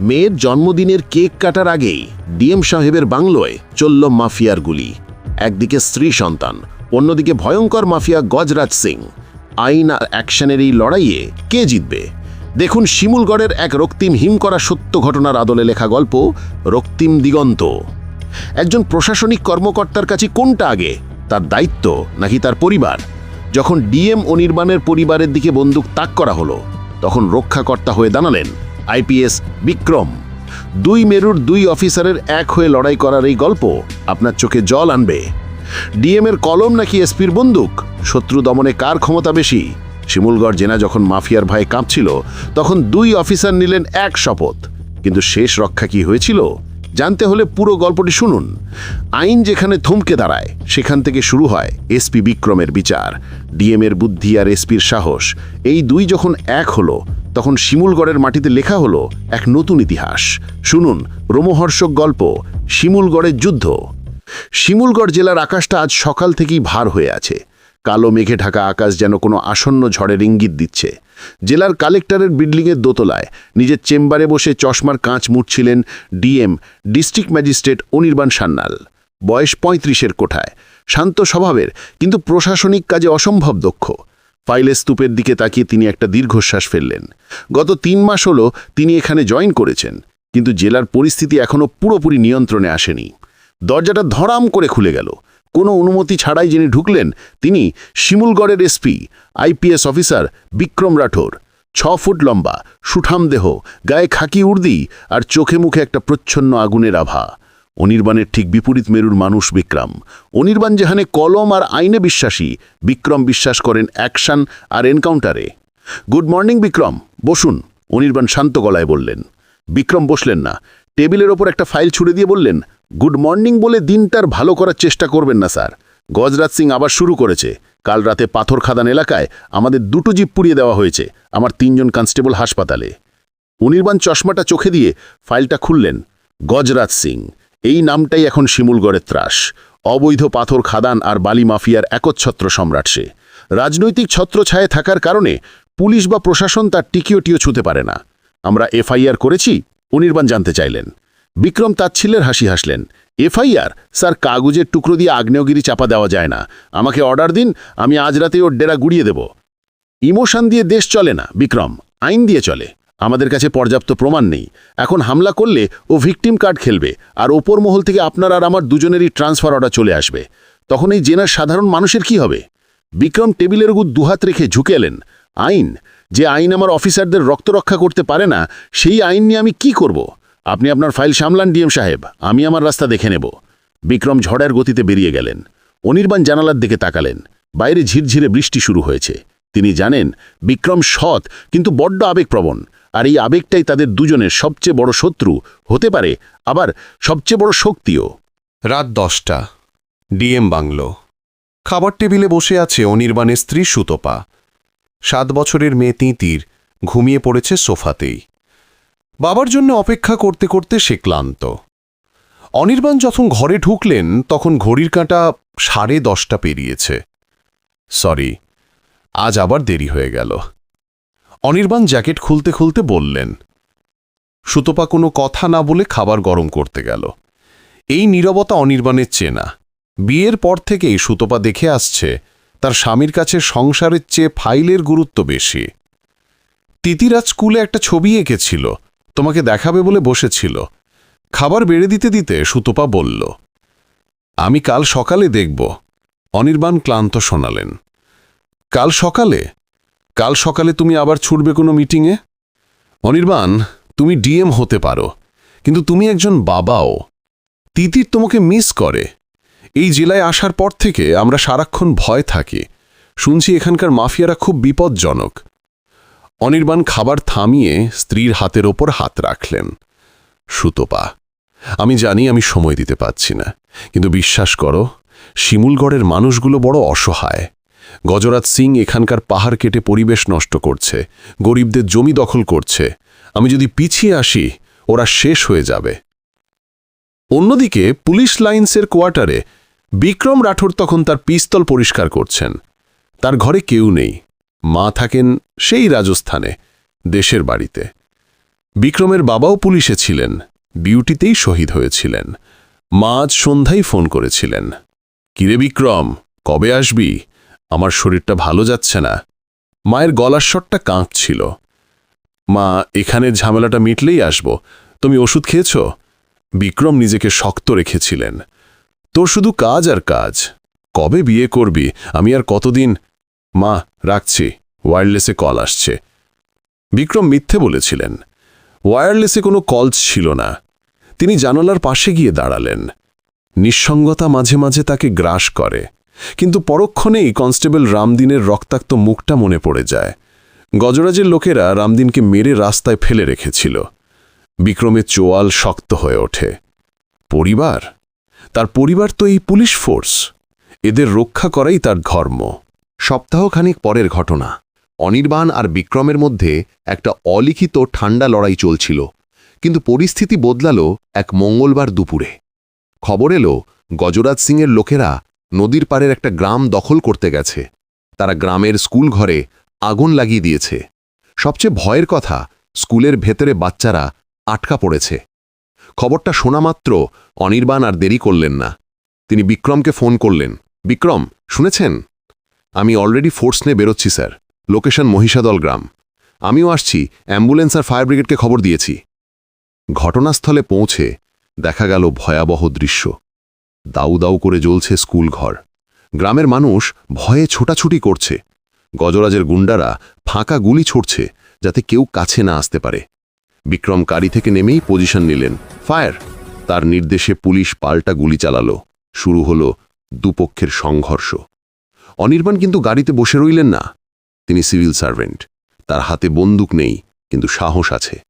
মেয়ের জন্মদিনের কেক কাটার আগেই ডিএম সাহেবের বাংলোয় চলল মাফিয়ার গুলি। একদিকে স্ত্রী সন্তান, অন্যদিকে ভয়ঙ্কর মাফিয়া গজরাজ সিং। আইন আর অ্যাকশনের এই লড়াইয়ে কে জিতবে? দেখুন শিমুলগড়ের এক রক্তিম হিম করা সত্য ঘটনার আদলে লেখা গল্প, রক্তিম দিগন্ত। একজন প্রশাসনিক কর্মকর্তার কাছে কোনটা আগে? তার দায়িত্ব নাকি তার পরিবার? যখন ডিএম অনির্বাণের পরিবারের দিকে বন্দুক তাক করা হলো, তখন রক্ষাকর্তা হয়ে দাঁড়ালেন আইপিএস বিক্রম। দুই মেরুর দুই অফিসারের এক হয়ে লড়াই করার এই গল্প আপনার চোখে জল আনবে। ডিএম এর কলম নাকি এসপির বন্দুক? শত্রু দমনে কার ক্ষমতা বেশি? শিমুলগড় জেনা যখন মাফিয়ার ভয়ে কাঁপছিল, তখন দুই অফিসার নিলেন এক শপথ। কিন্তু শেষ রক্ষা কি হয়েছিল? জানতে হলে পুরো গল্পটি শুনুন। আইন যেখানে থমকে দাঁড়ায়, সেখান থেকে শুরু হয় এসপি বিক্রমের বিচার। ডিএম এর বুদ্ধি আর এসপির সাহস। এই দুই যখন এক হলো তখন শিমুলগড়ের মাটিতে লেখা হলো এক নতুন ইতিহাস। শুনুন রোমহর্ষক গল্প, শিমুলগড়ের যুদ্ধ। শিমুলগড় জেলার আকাশটা আজ সকাল থেকেই ভার হয়ে আছে। কালো মেঘে ঢাকা আকাশ যেন কোনো আসন্ন ঝড়ের ইঙ্গিত দিচ্ছে। জেলার কালেক্টরের বিল্ডিংয়ের দোতলায় নিজের চেম্বারে বসে চশমার কাঁচ মুড়ছিলেন DM, district magistrate Anirban Sanyal. বয়স পঁয়ত্রিশের কোঠায়। শান্ত স্বভাবের, কিন্তু প্রশাসনিক কাজে অসম্ভব দক্ষ। ফাইলের স্তূপের দিকে তাকিয়ে তিনি একটা দীর্ঘশ্বাস ফেললেন। গত তিন মাস হলো তিনি এখানে জয়েন করেছেন, কিন্তু জেলার পরিস্থিতি এখনও পুরোপুরি নিয়ন্ত্রণে আসেনি। দরজাটা ধরাম করে খুলে গেল। কোনো অনুমতি ছাড়াই যিনি ঢুকলেন, তিনি শিমুলগড়ের SP, IPS officer Vikram Rathore. ছ ফুট লম্বা, সুঠাম দেহ, গায়ে খাকি উর্দি আর চোখে মুখে একটা প্রচ্ছন্ন আগুনের আভা। অনির্বাণের ঠিক বিপরীত মেরুর মানুষ বিক্রম। অনির্বাণ যেখানে কলম আর আইনে বিশ্বাসী, বিক্রম বিশ্বাস করেন অ্যাকশন আর এনকাউন্টারে। গুড মর্নিং বিক্রম, বসুন, অনির্বাণ শান্ত গলায় বললেন। বিক্রম বসলেন না, টেবিলের ওপর একটা ফাইল ছুড়ে দিয়ে বললেন, গুড মর্নিং বলে দিনটার ভালো করার চেষ্টা করবেন না, স্যার। গজরাজ সিং আবার শুরু করেছে। কাল রাতে পাথর খাদান এলাকায় আমাদের দুটো জিপ পুড়িয়ে দেওয়া হয়েছে, আমার তিনজন কনস্টেবল হাসপাতালে। অনির্বাণ চশমাটা চোখে দিয়ে ফাইলটা খুললেন, গজরাজ সিং এই নামটাই এখন শিমুলগড়ের ত্রাস। অবৈধ পাথর খাদান আর বালি মাফিয়ার একচ্ছত্র সম্রাট সে। রাজনৈতিক ছত্রছায়ে থাকার কারণে পুলিশ বা প্রশাসন তার টিকিওটিও ছুতে পারে না। আমরা এফআইআর করেছি অনির্বাণ জানতে চাইলেন। বিক্রম তাচ্ছিলের হাসি হাসলেন। এফআইআর? স্যার, কাগজের টুকরো দিয়ে আগ্নেয়গিরি চাপা দেওয়া যায় না। আমাকে অর্ডার দিন, আমি আজ রাতে ওর ডেরা গুড়িয়ে দেব। ইমোশন দিয়ে দেশ চলে না, বিক্রম। আইন দিয়ে চলে। আমাদের কাছে পর্যাপ্ত প্রমাণ নেই। এখন হামলা করলে ও ভিকটিম কার্ড খেলবে আর ওপর মহল থেকে আপনার আর আমার দুজনেরই ট্রান্সফার অর্ডার চলে আসবে। তখন এই জেনার সাধারণ মানুষের কি হবে? বিক্রম টেবিলের উপর দুহাত রেখে ঝুঁকে এলেন। আইন? যে আইন আমার অফিসারদের রক্ত রক্ষা করতে পারে না, সেই আইন নিয়ে আমি কি করব? আপনি আপনার ফাইল সামলান, ডিএম সাহেব। আমি আমার রাস্তা দেখে নেব। বিক্রম ঝড়ের গতিতে বেরিয়ে গেলেন। অনির্বাণ জানালার দিকে তাকালেন। বাইরে ঝিরঝিরে বৃষ্টি শুরু হয়েছে। তিনি জানেন, বিক্রম সৎ, কিন্তু বড্ড আবেগপ্রবণ। আর এই আবেগটাই তাদের দুজনের সবচেয়ে বড় শত্রু। হতে পারে, আবার সবচেয়ে বড় শক্তিও। রাত দশটা। DM bungalow. খাবার টেবিলে বসে আছে অনির্বাণের স্ত্রী সুতপা। সাত বছরের মেয়ে তিঁতির ঘুমিয়ে পড়েছে সোফাতেই। বাবার জন্য অপেক্ষা করতে করতে সে ক্লান্ত। অনির্বাণ যখন ঘরে ঢুকলেন, তখন ঘড়ির কাঁটা সাড়ে দশটা পেরিয়েছে। সরি, আজ আবার দেরি হয়ে গেল। অনির্বাণ জ্যাকেট খুলতে খুলতে বললেন, সুতপা কোনো কথা না বলে খাবার গরম করতে গেল। এই নীরবতা অনির্বাণের চেনা। বিয়ের পর থেকেই সুতপা দেখে আসছে, তার স্বামীর কাছে সংসারের চেয়ে ফাইলের গুরুত্ব বেশি। তিতিরাজ স্কুলে একটা ছবি এঁকেছিল, তোমাকে দেখাবে বলে বসেছিল। খাবার বেড়ে দিতে দিতে সুতপা বলল, আমি কাল সকালে দেখব। অনির্বাণ ক্লান্ত শোনালেন, কাল সকালে? কাল সকালে তুমি আবার ছুটবে কোনো মিটিংয়ে? অনির্বাণ, তুমি ডিএম হতে পারো, কিন্তু তুমি একজন বাবাও। তিতির তোমাকে মিস করে। এই জেলায় আসার পর থেকে আমরা সারাক্ষণ ভয় থাকি। শুনছি এখানকার মাফিয়ারা খুব বিপজ্জনক। অনির্বাণ খাবার থামিয়ে স্ত্রীর হাতের ওপর হাত রাখলেন। সুতপা, আমি জানি আমি সময় দিতে পাচ্ছি না, কিন্তু বিশ্বাস করো, শিমুলগড়ের মানুষগুলো বড় অসহায়। গজরাজ সিং এখানকার পাহাড় কেটে পরিবেশ নষ্ট করছে, গরিবদের জমি দখল করছে। আমি যদি পিছিয়ে আসি, ওরা শেষ হয়ে যাবে। অন্যদিকে, পুলিশ লাইন্সের কোয়ার্টারে বিক্রম রাঠোর তখন তার পিস্তল পরিষ্কার করছেন। তার ঘরে কেউ নেই। মা থাকেন সেই রাজস্থানে, দেশের বাড়িতে। বিক্রমের বাবাও পুলিশে ছিলেন বিউটিতেই শহীদ হয়েছিলেন। মা আজ সন্ধ্যায় ফোন করেছিলেন। কিরে বিক্রম, কবে আসবি? আমার শরীরটা ভালো যাচ্ছে না। মায়ের গলার স্বরটা কাঁপছিল। মা এখানের ঝামেলাটা মিটলেই আসব। তুমি ওষুধ খেয়েছ? বিক্রম নিজেকে শক্ত রেখেছিলেন। তোর শুধু কাজ আর কাজ। কবে বিয়ে করবি? আমি আর কতদিন? মা, রাখছি। ওয়্যারলেসে কল আসছে। বিক্রম মিথ্যে বলেছিলেন। ওয়্যারলেসে কোনো কল ছিল না। তিনি জানালার পাশে গিয়ে দাঁড়ালেন। নিঃসঙ্গতা মাঝে মাঝে তাকে গ্রাস করে। কিন্তু পরক্ষণেই কনস্টেবল রামদিনের রক্তাক্ত মুখটা মনে পড়ে যায়। গজরাজের লোকেরা রামদিনকে মেরে রাস্তায় ফেলে রেখেছিল। বিক্রমের চোয়াল শক্ত হয়ে ওঠে। পরিবার? তার পরিবার তো এই পুলিশ ফোর্স। এদের রক্ষা করাই তার ধর্ম। সপ্তাহখানিক পরের ঘটনা। অনির্বাণ আর বিক্রমের মধ্যে একটা অলিখিত ঠান্ডা লড়াই চলছিল। কিন্তু পরিস্থিতি বদলালো এক মঙ্গলবার দুপুরে। খবর এলো, গজরাজ সিংয়ের লোকেরা নদীর পাড়ের একটা গ্রাম দখল করতে গেছে। তারা গ্রামের স্কুল ঘরে আগুন লাগিয়ে দিয়েছে। সবচেয়ে ভয়ের কথা, স্কুলের ভেতরে বাচ্চারা আটকা পড়েছে। খবরটা শোনা মাত্র অনির্বাণ আর দেরি করলেন না। তিনি বিক্রমকে ফোন করলেন, বিক্রম, শুনেছেন? আমি অলরেডি ফোর্স নিয়ে বেরোচ্ছি, স্যার। লোকেশন মহিষাদল গ্রাম। আমিও আসছি, অ্যাম্বুলেন্স আর ফায়ার ব্রিগেডকে খবর দিয়েছি। ঘটনাস্থলে পৌঁছে দেখা গেল ভয়াবহ দৃশ্য। দাউ দাউ করে জ্বলছে স্কুল ঘর। গ্রামের মানুষ ভয়ে ছোটাছুটি করছে। গজরাজের গুন্ডারা ফাঁকা গুলি ছড়ছে যাতে কেউ কাছে না আসতে পারে। বিক্রম গাড়ি থেকে নেমেই পজিশন নিলেন। ফায়ার! তার নির্দেশে পুলিশ পাল্টা গুলি চালালো। শুরু হলো দুপক্ষের সংঘর্ষ। অনির্বাণ কিন্তু গাড়িতে বসে রইলেন না। তিনি সিভিল সার্ভেন্ট। তার হাতে বন্দুক নেই, কিন্তু সাহস আছে।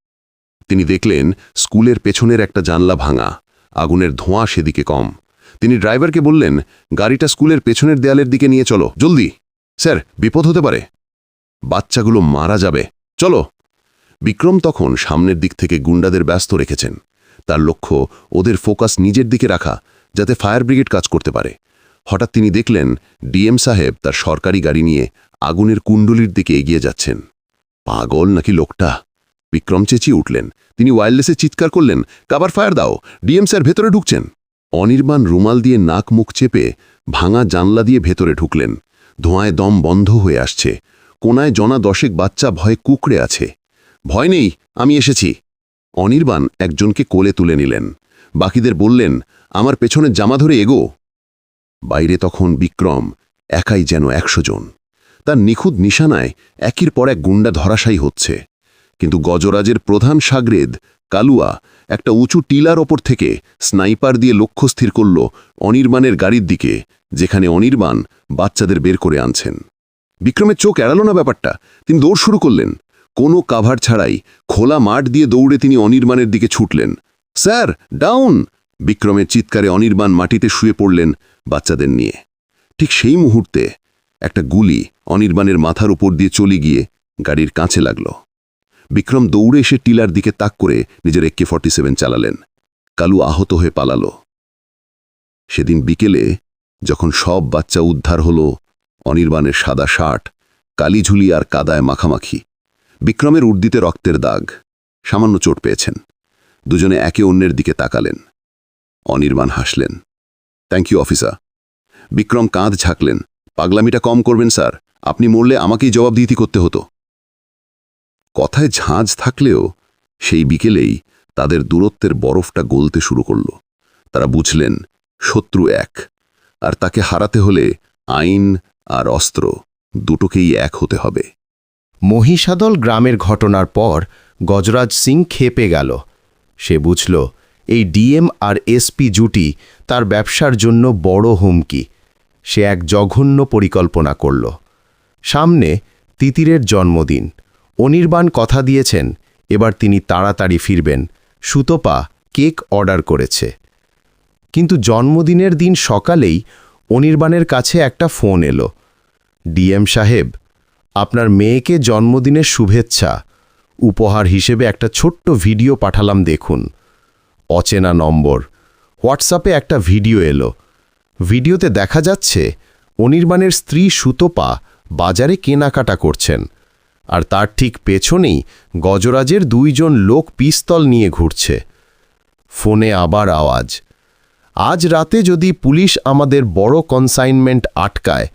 তিনি দেখলেন স্কুলের পেছনের একটা জানলা ভাঙা। আগুনের ধোঁয়া সেদিকে কম। তিনি ড্রাইভারকে বললেন, গাড়িটা স্কুলের পেছনের দেয়ালের দিকে নিয়ে চলো, জলদি। স্যার, বিপদ হতে পারে। বাচ্চাগুলো মারা যাবে। চলো। বিক্রম তখন সামনের দিক থেকে গুন্ডাদের ব্যস্ত রেখেছেন। তার লক্ষ্য ওদের ফোকাস নিজের দিকে রাখা, যাতে ফায়ার ব্রিগেড কাজ করতে পারে। হঠাৎ তিনি দেখলেন, ডিএম সাহেব তার সরকারি গাড়ি নিয়ে আগুনের কুণ্ডলির দিকে এগিয়ে যাচ্ছেন। পাগল নাকি লোকটা? বিক্রম চেঁচিয়ে উঠলেন। তিনি ওয়্যারলেসে চিৎকার করলেন, কাবার ফায়ার দাও, ডিএম স্যার ভেতরে ঢুকছেন। অনির্বাণ রুমাল দিয়ে নাক মুখ চেপে ভাঙা জানলা দিয়ে ভেতরে ঢুকলেন। ধোঁয়ায় দম বন্ধ হয়ে আসছে। কোনায় জনা দশেক বাচ্চা ভয়ে কুকড়ে আছে। ভয় নেই, আমি এসেছি। অনির্বাণ একজনকে কোলে তুলে নিলেন। বাকিদের বললেন, আমার পেছনে জামা ধরে এগো। বাইরে তখন বিক্রম, একাই যেন একশো জন। তার নিখুঁত নিশানায় একের পর এক গুন্ডা ধরাশায়ী হচ্ছে। কিন্তু গজরাজের প্রধান সাগরেদ কালুয়া একটা উঁচু টিলার ওপর থেকে স্নাইপার দিয়ে লক্ষ্য স্থির করল অনির্বাণের গাড়ির দিকে, যেখানে অনির্বাণ বাচ্চাদের বের করে আনছেন। বিক্রমের চোখ এড়ালো না ব্যাপারটা, তিনি দৌড় শুরু করলেন। কোনো কাভার ছাড়াই খোলা মাঠ দিয়ে দৌড়ে তিনি অনির্বাণের দিকে ছুটলেন। Sir, down! বিক্রমের চিৎকারে অনির্বাণ মাটিতে শুয়ে পড়লেন বাচ্চাদের নিয়ে। ঠিক সেই মুহূর্তে একটা গুলি অনির্বাণের মাথার উপর দিয়ে চলে গিয়ে গাড়ির কাছে লাগল। বিক্রম দৌড়ে এসে টিলার দিকে তাক করে নিজের একে ফর্টি সেভেন চালালেন। কালু আহত হয়ে পালালো। সেদিন বিকেলে যখন সব বাচ্চা উদ্ধার হল, অনির্বাণের সাদা শার্ট কালিঝুলি আর কাদায় মাখামাখি, বিক্রমের উর্দিতে রক্তের দাগ, সামান্য চোট পেয়েছেন। দুজনে একে অন্যের দিকে তাকালেন। অনির্বাণ হাসলেন থ্যাংক ইউ অফিসার বিক্রম কাঁধ ঝাঁকলেন, পাগলামিটা কম করবেন, স্যার। আপনি মরলে আমাকেই জবাবদিহিতি করতে হতো। কথায় ঝাঁঝ থাকলেও সেই বিকেলেই তাদের দূরত্বের বরফটা গলতে শুরু করল। তারা বুঝলেন, শত্রু এক, আর তাকে হারাতে হলে আইন আর অস্ত্র দুটোকেই এক হতে হবে। মহিষাদল গ্রামের ঘটনার পর গজরাজ সিং খেপে গেল। সে বুঝল, এই ডিএম আর এসপি জুটি তার ব্যবসার জন্য বড় হুমকি। সে এক জঘন্য পরিকল্পনা করল। সামনে তিতিরের জন্মদিন। অনির্বাণ কথা দিয়েছেন, এবার তিনি তাড়াতাড়ি ফিরবেন। সুতপা কেক অর্ডার করেছে। কিন্তু জন্মদিনের দিন সকালেই অনির্বাণের কাছে একটা ফোন এলো। ডিএম সাহেব, আপনার মেয়েকে জন্মদিনের শুভেচ্ছা, উপহার হিসেবে একটা ছোট্ট ভিডিও পাঠালাম দেখুন। অচেনা নম্বর, হোয়াটসঅ্যাপে একটা ভিডিও এলো। ভিডিওতে দেখা যাচ্ছে, অনির্বাণের স্ত্রী সুতপা বাজারে কেনাকাটা করছেন। আর তার ঠিক পেছনেই গজরাজের দুইজন লোক পিস্তল নিয়ে ঘুরছে। ফোনে আবার আওয়াজ। আজ রাতে যদি পুলিশ আমাদের বড় কনসাইনমেন্ট আটকায়,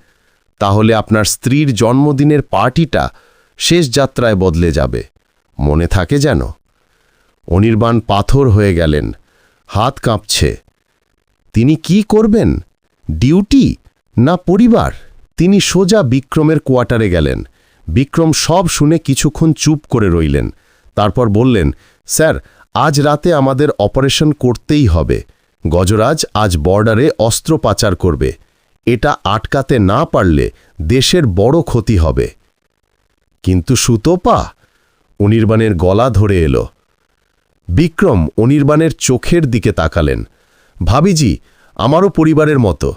তাহলে আপনার স্ত্রীর জন্মদিনের পার্টিটা শেষ যাত্রায় বদলে যাবে। মনে থাকে যেন। অনির্বাণ পাথর হয়ে গেলেন। হাত কাঁপছে। তিনি কি করবেন? ডিউটি না পরিবার? তিনি সোজা বিক্রমের কোয়ার্টারে গেলেন। বিক্রম সব শুনে কিছুক্ষণ চুপ করে রইলেন। তারপর বললেন, স্যার, আজ রাতে আমাদের অপারেশন করতেই হবে। গজরাজ আজ বর্ডারে অস্ত্র পাচার করবে। এটা আটকাতে না পারলে দেশের বড় ক্ষতি হবে। কিন্তু সুতোপা, অনির্বাণের গলা ধরে এলো। বিক্রম অনির্বাণের চোখের দিকে তাকালেন। ভাবিজি, আমারও পরিবারের মতো।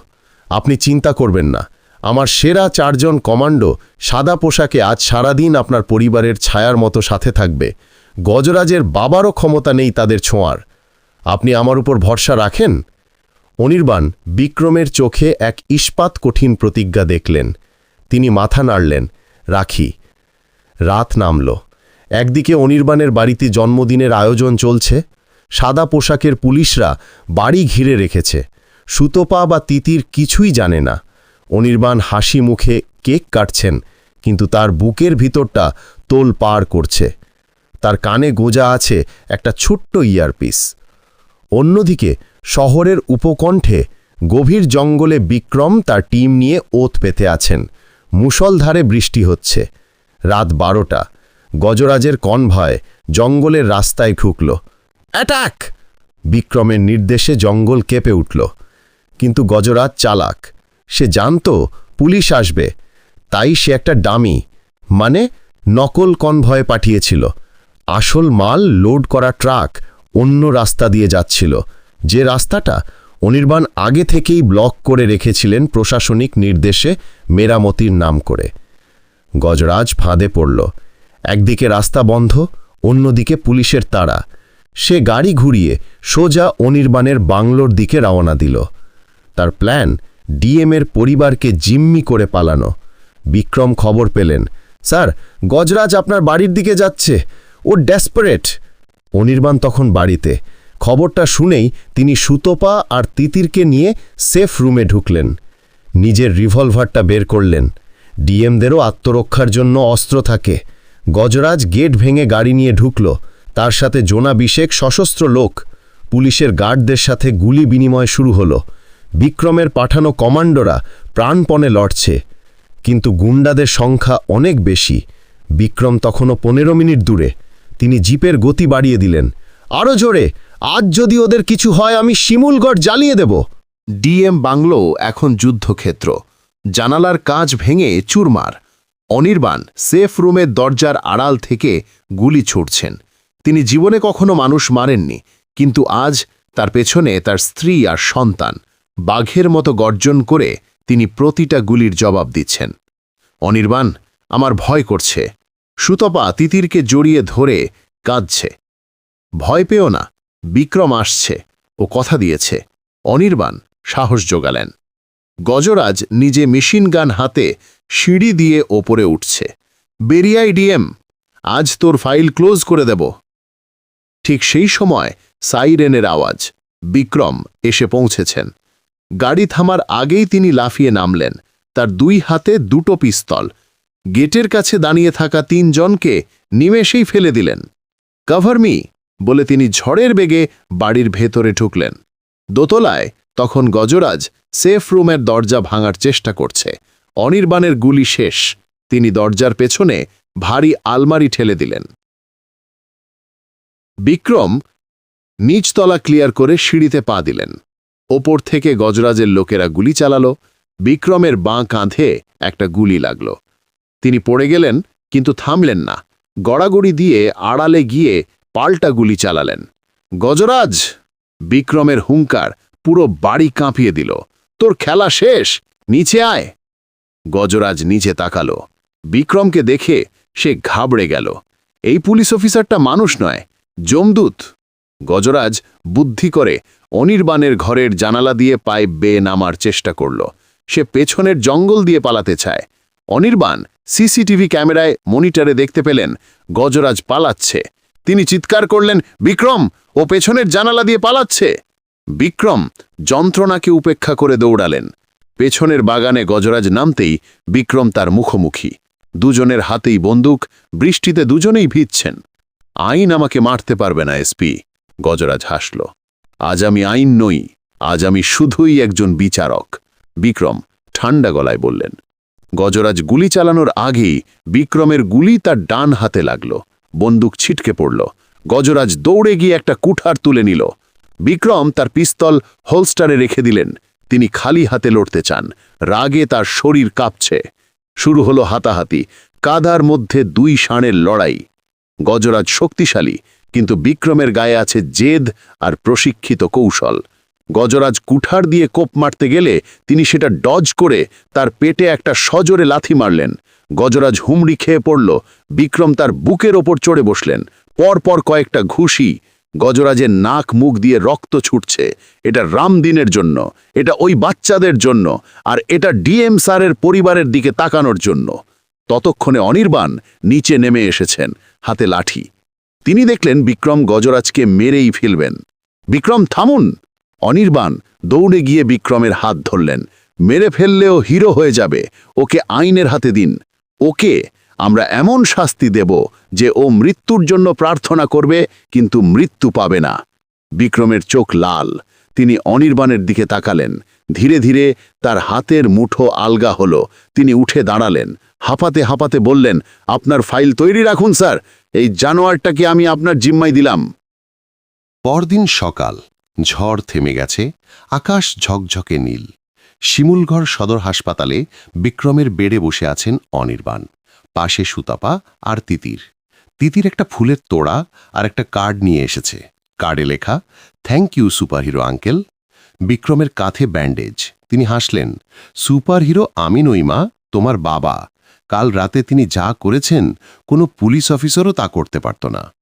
আপনি চিন্তা করবেন না। আমার সেরা চারজন কমান্ডো সাদা পোশাকে আজ সারাদিন আপনার পরিবারের ছায়ার মতো সাথে থাকবে। গজরাজের বাবারও ক্ষমতা নেই তাদের ছোঁয়ার। আপনি আমার উপর ভরসা রাখেন? অনির্বাণ বিক্রমের চোখে এক ইস্পাত কঠিন প্রতিজ্ঞা দেখলেন। তিনি মাথা নাড়লেন। রাখি, রাত নামল। একদিকে অনির্বাণের বাড়িতে জন্মদিনের আয়োজন চলছে। সাদা পোশাকের পুলিশরা বাড়ি ঘিরে রেখেছে। সুতোপা বা তিতির কিছুই জানে না। অনির্বাণ হাসি মুখে কেক কাটছেন, কিন্তু তার বুকের ভিতরটা তোল পার করছে। তার কানে গোজা আছে একটা ছোট্ট ইয়ারপিস। অন্যদিকে শহরের উপকণ্ঠে গভীর জঙ্গলে বিক্রম তার টিম নিয়ে ওত পেতে আছেন। মুষলধারে বৃষ্টি হচ্ছে। রাত বারোটা। গজরাজের কনভয় জঙ্গলের রাস্তায় ঢুকল। অ্যাটাক! বিক্রমের নির্দেশে জঙ্গল কেঁপে উঠল। কিন্তু গজরাজ চালাক। সে জানত পুলিশ আসবে। তাই সে একটা ডামি মানে নকল কনভয়ে পাঠিয়েছিল। আসল মাল লোড করা ট্রাক অন্য রাস্তা দিয়ে যাচ্ছিল। যে রাস্তাটা অনির্বাণ আগে থেকেই ব্লক করে রেখেছিলেন প্রশাসনিক নির্দেশে মেরামতির নাম করে। গজরাজ ফাঁদে পড়ল। একদিকে রাস্তা বন্ধ, অন্যদিকে পুলিশের তাড়া। সে গাড়ি ঘুরিয়ে সোজা অনির্বাণের বাংলোর দিকে রওনা দিল। তার প্ল্যান ডিএমের পরিবারকে জিম্মি করে পালানো। বিক্রম খবর পেলেন, স্যার, গজরাজ আপনার বাড়ির দিকে যাচ্ছে। ও ডেসপারেট। অনির্বাণ তখন বাড়িতে। খবরটা শুনেই তিনি সুতোপা আর তিতিরকে নিয়ে সেফ রুমে ঢুকলেন। নিজের রিভলভারটা বের করলেন। ডিএমদেরও আত্মরক্ষার জন্য অস্ত্র থাকে। গজরাজ গেট ভেঙে গাড়ি নিয়ে ঢুকল। তার সাথে জোনাবিষেক সশস্ত্র লোক। পুলিশের গার্ডদের সাথে গুলি বিনিময় শুরু হলো। বিক্রমের পাঠানো কমান্ডোরা প্রাণপণে লড়ছে, কিন্তু গুন্ডাদের সংখ্যা অনেক বেশি। বিক্রম তখনও পনেরো মিনিট দূরে। তিনি জিপের গতি বাড়িয়ে দিলেন। আরও জোরে, আজ যদি ওদের কিছু হয়, আমি শিমুলগড় জ্বালিয়ে দেব। ডিএম বাংলো এখন যুদ্ধক্ষেত্র। জানালার কাজ ভেঙে চুরমার। অনির্বাণ সেফ রুমের দরজার আড়াল থেকে গুলি ছুটছেন। তিনি জীবনে কখনো মানুষ মারেননি, কিন্তু আজ তার পেছনে তার স্ত্রী আর সন্তান। বাঘের মতো গর্জন করে তিনি প্রতিটা গুলির জবাব দিচ্ছেন। অনির্বাণ, আমার ভয় করছে। সুতপা তিতিরকে জড়িয়ে ধরে কাঁদছে। ভয় পেও না, বিক্রম আসছে ও কথা দিয়েছে। অনির্বাণ সাহস জোগালেন গজরাজ নিজে মেশিন গান হাতে সিঁড়ি দিয়ে ওপরে উঠছে। বেরিয়াই ডিএম, আজ তোর ফাইল ক্লোজ করে দেব। ঠিক সেই সময় সাইরেনের আওয়াজ। বিক্রম এসে পৌঁছেছেন। গাড়ি থামার আগেই তিনি লাফিয়ে নামলেন। তার দুই হাতে দুটো পিস্তল। গেটের কাছে দাঁড়িয়ে থাকা তিনজনকে নিমেষেই ফেলে দিলেন। Cover me! বলে তিনি ঝড়ের বেগে বাড়ির ভেতরে ঢুকলেন। দোতলায় তখন গজরাজ সেফ রুমের দরজা ভাঙার চেষ্টা করছে। অনির্বাণের গুলি শেষ। তিনি দরজার পেছনে ভারী আলমারি ঠেলে দিলেন। বিক্রম নিচতলা ক্লিয়ার করে সিঁড়িতে পা দিলেন। ওপর থেকে গজরাজের লোকেরা গুলি চালালো, বিক্রমের বাঁ কাঁধে একটা গুলি লাগল। তিনি পড়ে গেলেন, কিন্তু থামলেন না। গড়াগড়ি দিয়ে আড়ালে গিয়ে পাল্টা গুলি চালালেন। গজরাজ! বিক্রমের হুঙ্কার পুরো বাড়ি কাঁপিয়ে দিল। তোর খেলা শেষ, নিচে আয়। গজরাজ নিচে তাকালো। বিক্রমকে দেখে সে ঘাবড়ে গেল। এই পুলিশ অফিসারটা মানুষ নয়, জমদূত। গজরাজ বুদ্ধি করে অনির্বাণের ঘরের জানালা দিয়ে পায়ে বেয়ে নামার চেষ্টা করল। সে পেছনের জঙ্গল দিয়ে পালাতে চায়। অনির্বাণ সিসিটিভি ক্যামেরায় মনিটরে দেখতে পেলেন, গজরাজ পালাচ্ছে। তিনি চিৎকার করলেন, বিক্রম, ও পেছনের জানালা দিয়ে পালাচ্ছে? বিক্রম যন্ত্রণাকে উপেক্ষা করে দৌড়ালেন। পেছনের বাগানে গজরাজ নামতেই বিক্রম তার মুখোমুখি। দুজনের হাতেই বন্দুক, বৃষ্টিতে দুজনেই ভিজছেন। আইন আমাকে মারতে পারবে না, এসপি। গজরাজ হাসল, আজ আমি আইন নই, আজ আমি শুধুই একজন বিচারক। বিক্রম ঠান্ডা গলায় বললেন, গজরাজ গুলি চালানোর আগেই বিক্রমের গুলি তার ডান হাতে লাগল। বন্দুক ছিটকে পড়ল। গজরাজ দৌড়ে গিয়ে একটা কুঠার তুলে নিল। বিক্রম তার পিস্তল হোলস্টারে রেখে দিলেন। তিনি খালি হাতে লড়তে চান। রাগে তার শরীর কাঁপছে। শুরু হলো হাতাহাতি। কাদার মধ্যে দুই ষাঁড়ের লড়াই। গজরাজ শক্তিশালী। কিন্তু বিক্রমের গায়ে আছে জেদ আর প্রশিক্ষিত কৌশল। গজরাজ কুঠার দিয়ে কোপ মারতে গেলে তিনি সেটা ডজ করে তার পেটে একটা সজোরে লাথি মারলেন। গজরাজ হুমড়ি খেয়ে পড়ল, বিক্রম তার বুকের ওপর চড়ে বসলেন। পরপর কয়েকটা ঘুষি, গজরাজের নাক মুখ দিয়ে রক্ত ছুটছে। এটা রামদিনের জন্য, এটা ওই বাচ্চাদের জন্য, আর এটা ডিএম স্যারের পরিবারের দিকে তাকানোর জন্য। ততক্ষণে অনির্বাণ নিচে নেমে এসেছেন, হাতে লাঠি। তিনি দেখলেন বিক্রম গজরাজকে মেরেই ফেলবেন। বিক্রম, থামুন! অনির্বাণ দৌড়ে গিয়ে বিক্রমের হাত ধরলেন। মেরে ফেললেও হিরো হয়ে যাবে। ওকে আইনের হাতে দিন। ওকে আমরা এমন শাস্তি দেব যে ও মৃত্যুর জন্য প্রার্থনা করবে, কিন্তু মৃত্যু পাবে না। বিক্রমের চোখ লাল। তিনি অনির্বাণের দিকে তাকালেন। ধীরে ধীরে তার হাতের মুঠো আলগা হলো। তিনি উঠে দাঁড়ালেন। হাঁপাতে হাঁপাতে বললেন, আপনার ফাইল তৈরি রাখুন, স্যার। এই জানোয়ারটাকে আমি আপনার জিম্মায় দিলাম? পরদিন সকাল, ঝড় থেমে গেছে, আকাশ ঝকঝকে নীল। শিমুলঘর সদর হাসপাতালে বিক্রমের বেডে বসে আছেন অনির্বাণ, পাশে সুতাপা আর তিতির। তিতির একটা ফুলের তোড়া আর একটা কার্ড নিয়ে এসেছে। কার্ডে লেখা থ্যাংক ইউ সুপারহিরো আঙ্কেল বিক্রমের কাঁধে ব্যান্ডেজ। তিনি হাসলেন সুপারহিরো আমি নই মা, তোমার বাবা। কাল রাতে তিনি যা করেছেন, কোনো পুলিশ অফিসারও তা করতে পারত না।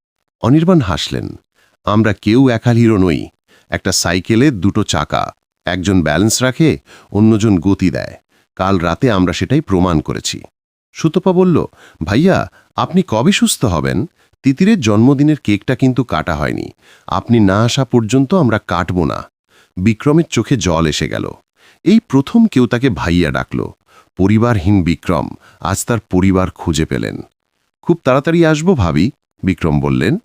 অনির্বাণ হাসলেন, আমরা কেউ একাল হিরো নই। একটা সাইকেলে দুটো চাকা, একজন ব্যালেন্স রাখে, অন্যজন গতি দেয়। কাল রাতে আমরা সেটাই প্রমাণ করেছি। সুতপা বলল, ভাইয়া, আপনি কবে সুস্থ হবেন? তিতিরের জন্মদিনের কেকটা কিন্তু কাটা হয়নি। আপনি না আসা পর্যন্ত আমরা কাটব না। বিক্রমের চোখে জল এসে গেল। এই প্রথম কেউ তাকে ভাইয়া ডাকল। পরিবারহীন বিক্রম আজ তার পরিবার খুঁজে পেলেন। খুব তাড়াতাড়ি আসব ভাবি, বিক্রম বললেন।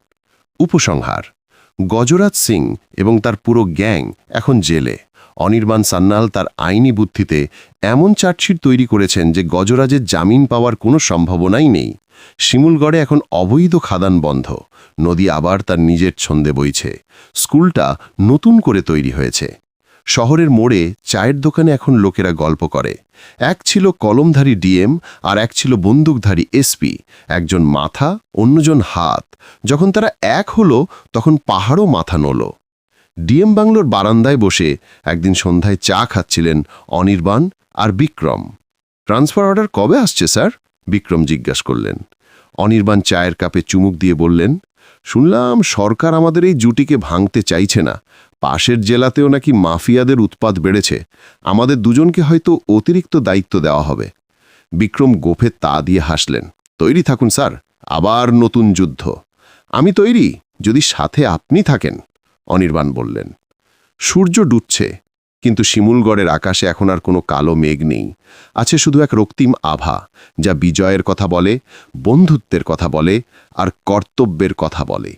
উপসংহার। গজরাজ সিং এবং তার পুরো গ্যাং এখন জেলে। অনির্বাণ সান্যাল তার আইনি বুদ্ধিতে এমন চার্জশিট তৈরি করেছেন যে গজরাজের জামিন পাওয়ার কোনো সম্ভাবনাই নেই। শিমুলগড়ে এখন অবৈধ খাদান বন্ধ। নদী আবার তার নিজের ছন্দে বইছে। স্কুলটা নতুন করে তৈরি হয়েছে। শহরের মোড়ে চায়ের দোকানে এখন লোকেরা গল্প করে। এক ছিল কলমধারী ডিএম আর এক ছিল বন্দুকধারী এসপি। একজন মাথা, অন্যজন হাত। যখন তারা এক হলো, তখন পাহাড়ও মাথা নল। ডিএম বাংলোর বারান্দায় বসে একদিন সন্ধ্যায় চা খাচ্ছিলেন অনির্বাণ আর বিক্রম। ট্রান্সফার অর্ডার কবে আসছে, স্যার? বিক্রম জিজ্ঞাসা করলেন। অনির্বাণ চায়ের কাপে চুমুক দিয়ে বললেন, শুনলাম সরকার আমাদের এই জুটিকে ভাঙতে চাইছে না। পাশের জেলাতেও নাকি মাফিয়াদের উৎপাত বেড়েছে। আমাদের দুজনকে হয়তো অতিরিক্ত দায়িত্ব দেওয়া হবে। বিক্রম গোফে তা দিয়ে হাসলেন। তৈরি থাকুন, স্যার। আবার নতুন যুদ্ধ। আমি তৈরি, যদি সাথে আপনি থাকেন, অনির্বাণ বললেন। সূর্য ডুবছে, কিন্তু শিমুলগড়ের আকাশে এখন আর কোনো কালো মেঘ নেই। আছে শুধু এক রক্তিম আভা, যা বিজয়ের কথা বলে, বন্ধুত্বের কথা বলে, আর কর্তব্যের কথা বলে।